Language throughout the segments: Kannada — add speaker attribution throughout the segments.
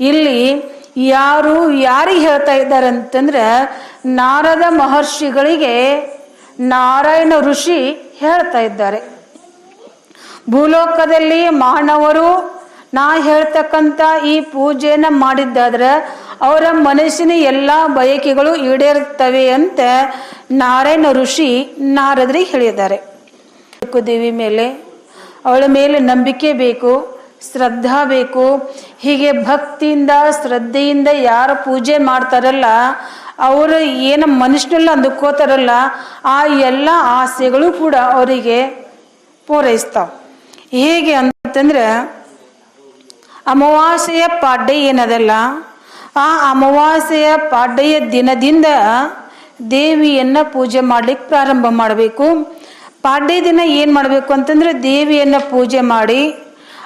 Speaker 1: ಇಲ್ಲಿ ಯಾರು ಯಾರಿಗೆ ಹೇಳ್ತಾ ಇದ್ದಾರೆ ಅಂತಂದ್ರೆ ನಾರದ ಮಹರ್ಷಿಗಳಿಗೆ ನಾರಾಯಣ ಋಷಿ ಹೇಳ್ತಾ ಇದ್ದಾರೆ. ಭೂಲೋಕದಲ್ಲಿ ಮಾನವರು ನಾ ಹೇಳ್ತಕ್ಕಂತ ಈ ಪೂಜೆಯನ್ನು ಮಾಡಿದ್ದಾದ್ರೆ ಅವರ ಮನಸ್ಸಿನ ಎಲ್ಲ ಬಯಕೆಗಳು ಈಡೇರುತ್ತವೆ ಅಂತ ನಾರಾಯಣ ಋಷಿ ನಾರದ್ರಿ ಹೇಳಿದ್ದಾರೆ. ದೇವಿ ಮೇಲೆ ಅವಳ ಮೇಲೆ ನಂಬಿಕೆ ಬೇಕು. ಶ್ರದ್ಧಾ ಬೇಕು. ಹೀಗೆ ಭಕ್ತಿಯಿಂದ, ಶ್ರದ್ಧೆಯಿಂದ ಯಾರು ಪೂಜೆ ಮಾಡ್ತಾರಲ್ಲ, ಅವರು ಏನು ಮನುಷ್ಯನೆಲ್ಲ ಅಂದುಕೋತಾರಲ್ಲ, ಆ ಎಲ್ಲ ಆಸೆಗಳು ಕೂಡ ಅವರಿಗೆ ಪೂರೈಸ್ತಾವ. ಹೇಗೆ ಅಂತಂದ್ರೆ, ಅಮಾವಾಸ್ಯೆಯ ಪಾಡ್ಯ ಏನದಲ್ಲ, ಆ ಅಮಾವಾಸ್ಯೆಯ ಪಾಡ್ಯ ದಿನದಿಂದ ದೇವಿಯನ್ನ ಪೂಜೆ ಮಾಡ್ಲಿಕ್ಕೆ ಪ್ರಾರಂಭ ಮಾಡಬೇಕು. ಪಾಡ್ಯ ದಿನ ಏನು ಮಾಡಬೇಕು ಅಂತಂದ್ರೆ, ದೇವಿಯನ್ನ ಪೂಜೆ ಮಾಡಿ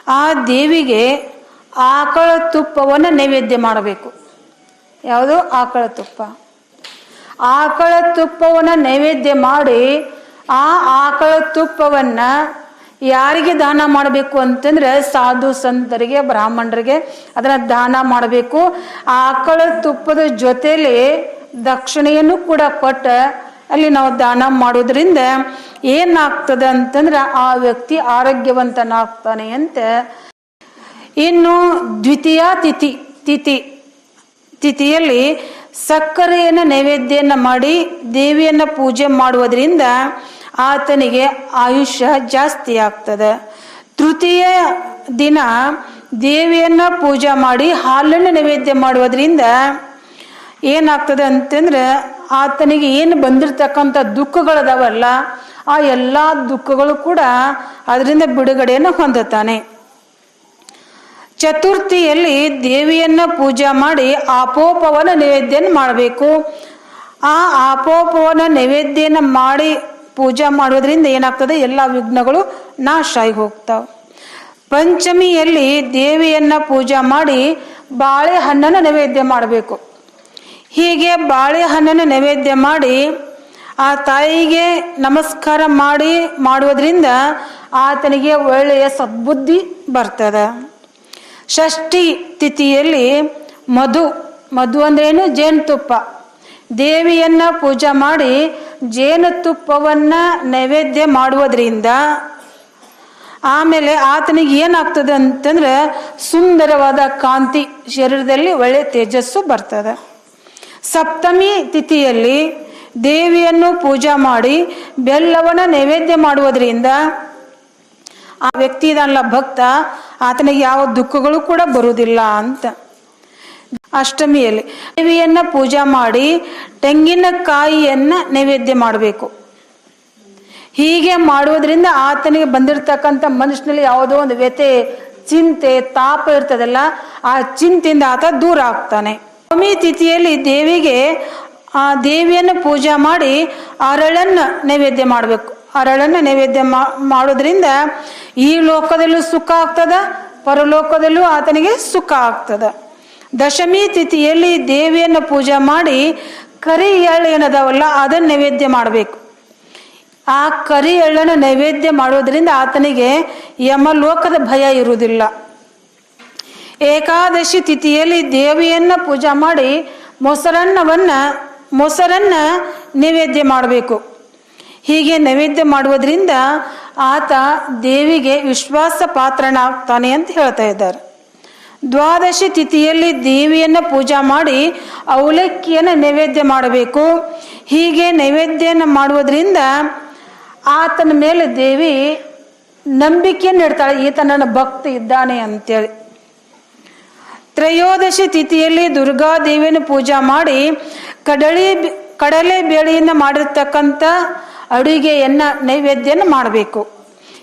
Speaker 1: ಆ ದೇವಿಗೆ ಆಕಳ ತುಪ್ಪವನ್ನು ನೈವೇದ್ಯ ಮಾಡಬೇಕು. ಯಾವುದು? ಆಕಳ ತುಪ್ಪ. ಆಕಳ ತುಪ್ಪವನ್ನು ನೈವೇದ್ಯ ಮಾಡಿ ಆ ಆಕಳ ತುಪ್ಪವನ್ನ ಯಾರಿಗೆ ದಾನ ಮಾಡಬೇಕು ಅಂತಂದ್ರೆ ಸಾಧು ಸಂತರಿಗೆ, ಬ್ರಾಹ್ಮಣರಿಗೆ ಅದನ್ನು ದಾನ ಮಾಡಬೇಕು. ಆಕಳ ತುಪ್ಪದ ಜೊತೆಲಿ ದಕ್ಷಿಣೆಯನ್ನು ಕೂಡ ಕೊಟ್ಟ ಅಲ್ಲಿ ನಾವು ದಾನ ಮಾಡೋದ್ರಿಂದ ಏನಾಗ್ತದೆ ಅಂತಂದ್ರೆ ಆ ವ್ಯಕ್ತಿ ಆರೋಗ್ಯವಂತನಾಗ್ತಾನೆ ಅಂತ. ಇನ್ನು ದ್ವಿತೀಯ ತಿಥಿ ತಿಥಿ, ತಿಥಿಯಲ್ಲಿ ಸಕ್ಕರೆಯನ್ನು ನೈವೇದ್ಯನ ಮಾಡಿ ದೇವಿಯನ್ನ ಪೂಜೆ ಮಾಡುವುದರಿಂದ ಆತನಿಗೆ ಆಯುಷ್ಯ ಜಾಸ್ತಿ ಆಗ್ತದೆ. ತೃತೀಯ ದಿನ ದೇವಿಯನ್ನ ಪೂಜೆ ಮಾಡಿ ಹಾಲನ್ನು ನೈವೇದ್ಯ ಮಾಡುವುದರಿಂದ ಏನಾಗ್ತದೆ ಅಂತಂದ್ರೆ ಆತನಿಗೆ ಏನು ಬಂದಿರತಕ್ಕಂಥ ದುಃಖಗಳದಾವಲ್ಲ, ಆ ಎಲ್ಲ ದುಃಖಗಳು ಕೂಡ ಅದರಿಂದ ಬಿಡುಗಡೆಯನ್ನು ಹೊಂದುತ್ತಾನೆ. ಚತುರ್ಥಿಯಲ್ಲಿ ದೇವಿಯನ್ನ ಪೂಜೆ ಮಾಡಿ ಆಪೋಪವನ ನೈವೇದ್ಯನ ಮಾಡಬೇಕು. ಆ ಆಪೋಪವನ ನೈವೇದ್ಯನ ಮಾಡಿ ಪೂಜೆ ಮಾಡೋದ್ರಿಂದ ಏನಾಗ್ತದೆ? ಎಲ್ಲ ವಿಘ್ನಗಳು ನಾಶ ಆಗಿ ಹೋಗ್ತಾವ. ಪಂಚಮಿಯಲ್ಲಿ ದೇವಿಯನ್ನ ಪೂಜೆ ಮಾಡಿ ಬಾಳೆಹಣ್ಣನ್ನು ನೈವೇದ್ಯ ಮಾಡಬೇಕು. ಹೀಗೆ ಬಾಳೆಹಣ್ಣನ್ನು ನೈವೇದ್ಯ ಮಾಡಿ ಆ ತಾಯಿಗೆ ನಮಸ್ಕಾರ ಮಾಡಿ ಮಾಡುವುದರಿಂದ ಆತನಿಗೆ ಒಳ್ಳೆಯ ಸದ್ಬುದ್ಧಿ ಬರ್ತದೆ. ಷಷ್ಠಿ ತಿಥಿಯಲ್ಲಿ ಮಧು ಮಧು ಅಂದ್ರೇನು ಜೇನುತುಪ್ಪ. ದೇವಿಯನ್ನ ಪೂಜೆ ಮಾಡಿ ಜೇನುತುಪ್ಪವನ್ನ ನೈವೇದ್ಯ ಮಾಡುವುದರಿಂದ ಆಮೇಲೆ ಆತನಿಗೆ ಏನಾಗ್ತದೆ ಅಂತಂದ್ರೆ ಸುಂದರವಾದ ಕಾಂತಿ ಶರೀರದಲ್ಲಿ ಒಳ್ಳೆ ತೇಜಸ್ಸು ಬರ್ತದೆ. ಸಪ್ತಮಿ ತಿಥಿಯಲ್ಲಿ ದೇವಿಯನ್ನು ಪೂಜಾ ಮಾಡಿ ಬೆಲ್ಲವನ್ನ ನೈವೇದ್ಯ ಮಾಡುವುದರಿಂದ ಆ ವ್ಯಕ್ತಿ ಇದಲ್ಲ ಭಕ್ತ, ಆತನಿಗೆ ಯಾವ ದುಃಖಗಳು ಕೂಡ ಬರುವುದಿಲ್ಲ ಅಂತ. ಅಷ್ಟಮಿಯಲ್ಲಿ ದೇವಿಯನ್ನ ಪೂಜಾ ಮಾಡಿ ತೆಂಗಿನಕಾಯಿಯನ್ನ ನೈವೇದ್ಯ ಮಾಡಬೇಕು. ಹೀಗೆ ಮಾಡುವುದರಿಂದ ಆತನಿಗೆ ಬಂದಿರತಕ್ಕಂಥ ಮನುಷ್ಯನಲ್ಲಿ ಯಾವುದೋ ಒಂದು ವ್ಯತೆ ಚಿಂತೆ, ತಾಪ ಇರ್ತದಲ್ಲ, ಆ ಚಿಂತೆಯಿಂದ ಆತ ದೂರ ಆಗ್ತಾನೆ. ನವಮಿ ತಿಥಿಯಲ್ಲಿ ದೇವಿಗೆ ಆ ದೇವಿಯನ್ನು ಪೂಜೆ ಮಾಡಿ ಅರಳನ್ನು ನೈವೇದ್ಯ ಮಾಡಬೇಕು. ಅರಳನ್ನು ನೈವೇದ್ಯ ಮಾಡೋದ್ರಿಂದ ಈ ಲೋಕದಲ್ಲೂ ಸುಖ ಆಗ್ತದ, ಪರಲೋಕದಲ್ಲೂ ಆತನಿಗೆ ಸುಖ ಆಗ್ತದ. ದಶಮಿ ತಿಥಿಯಲ್ಲಿ ದೇವಿಯನ್ನು ಪೂಜೆ ಮಾಡಿ ಕರಿ ಎಳ್ಳು ಏನದವಲ್ಲ ಅದನ್ನು ನೈವೇದ್ಯ ಮಾಡಬೇಕು. ಆ ಕರಿ ಎಳ್ಳನ್ನು ನೈವೇದ್ಯ ಮಾಡೋದ್ರಿಂದ ಆತನಿಗೆ ಯಮಲೋಕದ ಭಯ ಇರುವುದಿಲ್ಲ. ಏಕಾದಶಿ ತಿಥಿಯಲ್ಲಿ ದೇವಿಯನ್ನ ಪೂಜೆ ಮಾಡಿ ಮೊಸರನ್ನವನ್ನ, ಮೊಸರನ್ನ ನೈವೇದ್ಯ ಮಾಡಬೇಕು. ಹೀಗೆ ನೈವೇದ್ಯ ಮಾಡುವುದರಿಂದ ಆತ ದೇವಿಗೆ ವಿಶ್ವಾಸ ಪಾತ್ರನಾಗ್ತಾನೆ ಅಂತ ಹೇಳ್ತಾ ಇದ್ದಾರೆ. ದ್ವಾದಶಿ ತಿಥಿಯಲ್ಲಿ ದೇವಿಯನ್ನು ಪೂಜಾ ಮಾಡಿ ಅವಲಕ್ಕಿಯನ್ನು ನೈವೇದ್ಯ ಮಾಡಬೇಕು. ಹೀಗೆ ನೈವೇದ್ಯನ ಮಾಡುವುದರಿಂದ ಆತನ ಮೇಲೆ ದೇವಿ ನಂಬಿಕೆಯನ್ನು ಇಡ್ತಾಳೆ. ಈತ ನನ್ನ ಭಕ್ತ ಇದ್ದಾನೆ ಅಂತೇಳಿ. ತ್ರಯೋದಶಿ ತಿಥಿಯಲ್ಲಿ ದುರ್ಗಾದೇವಿಯನ್ನು ಪೂಜಾ ಮಾಡಿ ಕಡಲೆ ಕಡಲೆ ಬೇಳೆಯಿಂದ ಮಾಡಿರ್ತಕ್ಕಂಥ ಅಡುಗೆಯನ್ನ ನೈವೇದ್ಯನ ಮಾಡಬೇಕು.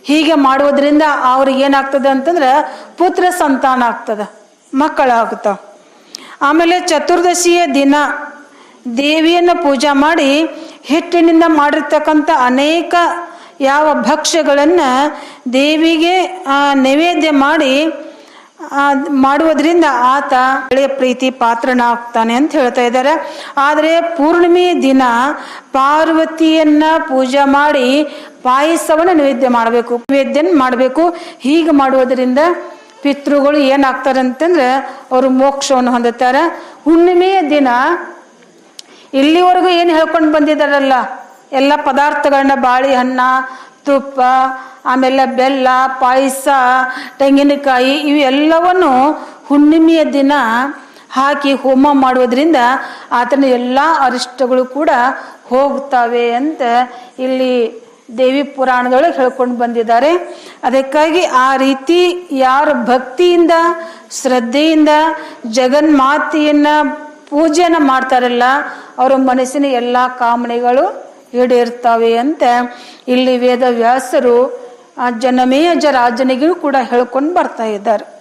Speaker 1: ಹೀಗೆ ಮಾಡುವುದರಿಂದ ಅವ್ರಿಗೆ ಏನಾಗ್ತದೆ ಅಂತಂದ್ರೆ ಪುತ್ರ ಸಂತಾನ ಆಗ್ತದೆ ಮಕ್ಕಳಾಗುತ್ತಾವ ಆಮೇಲೆ ಚತುರ್ದಶಿಯ ದಿನ ದೇವಿಯನ್ನು ಪೂಜಾ ಮಾಡಿ ಹಿಟ್ಟಿನಿಂದ ಮಾಡಿರ್ತಕ್ಕಂಥ ಅನೇಕ ಯಾವ ಭಕ್ಷ್ಯಗಳನ್ನು ದೇವಿಗೆ ನೈವೇದ್ಯ ಮಾಡಿ ಮಾಡುವುದರಿಂದ ಆತ ಒಳ್ಳೆಯ ಪ್ರೀತಿ ಪಾತ್ರನಾಗ್ತಾನೆ ಅಂತ ಹೇಳ್ತಾ ಇದ್ದಾರೆ. ಆದರೆ ಪೂರ್ಣಿಮೆ ದಿನ ಪಾರ್ವತಿಯನ್ನ ಪೂಜೆ ಮಾಡಿ ಪಾಯಸವನ್ನು ನೈವೇದ್ಯ ಮಾಡಬೇಕು ನೈವೇದ್ಯ ಮಾಡಬೇಕು. ಹೀಗೆ ಮಾಡುವುದರಿಂದ ಪಿತೃಗಳು ಏನಾಗ್ತಾರೆ ಅಂತಂದ್ರೆ ಅವರು ಮೋಕ್ಷವನ್ನು ಹೊಂದುತ್ತಾರೆ. ಹುಣ್ಣಿಮೆಯ ದಿನ ಇಲ್ಲಿವರೆಗೂ ಏನು ಹೇಳ್ಕೊಂಡು ಬಂದಿದ್ದಾರಲ್ಲ, ಎಲ್ಲ ಪದಾರ್ಥಗಳನ್ನ ಬಾಳೆಹಣ್ಣ ತುಪ್ಪ, ಆಮೇಲೆ ಬೆಲ್ಲ, ಪಾಯಸ, ತೆಂಗಿನಕಾಯಿ ಇವೆಲ್ಲವನ್ನು ಹುಣ್ಣಿಮೆಯ ದಿನ ಹಾಕಿ ಹೋಮ ಮಾಡುವುದರಿಂದ ಆತನ ಎಲ್ಲ ಅರಿಷ್ಟಗಳು ಕೂಡ ಹೋಗ್ತವೆ ಅಂತ ಇಲ್ಲಿ ದೇವಿ ಪುರಾಣದೊಳಗೆ ಹೇಳ್ಕೊಂಡು ಬಂದಿದ್ದಾರೆ. ಅದಕ್ಕಾಗಿ ಆ ರೀತಿ ಯಾರು ಭಕ್ತಿಯಿಂದ, ಶ್ರದ್ಧೆಯಿಂದ ಜಗನ್ಮಾತೆಯನ್ನ ಪೂಜೆಯನ್ನು ಮಾಡ್ತಾರಲ್ಲ, ಅವರ ಮನಸ್ಸಿನ ಎಲ್ಲ ಕಾಮನೆಗಳು ಈಡೇರ್ತವೆ ಅಂತ. ಇಲ್ಲಿ ವೇದವ್ಯಾಸರು ಆ ಜನಮೇಜ ರಾಜನಿಗೂ ಕೂಡ ಹೇಳ್ಕೊಂಡು ಬರ್ತಾ ಇದ್ದಾರೆ.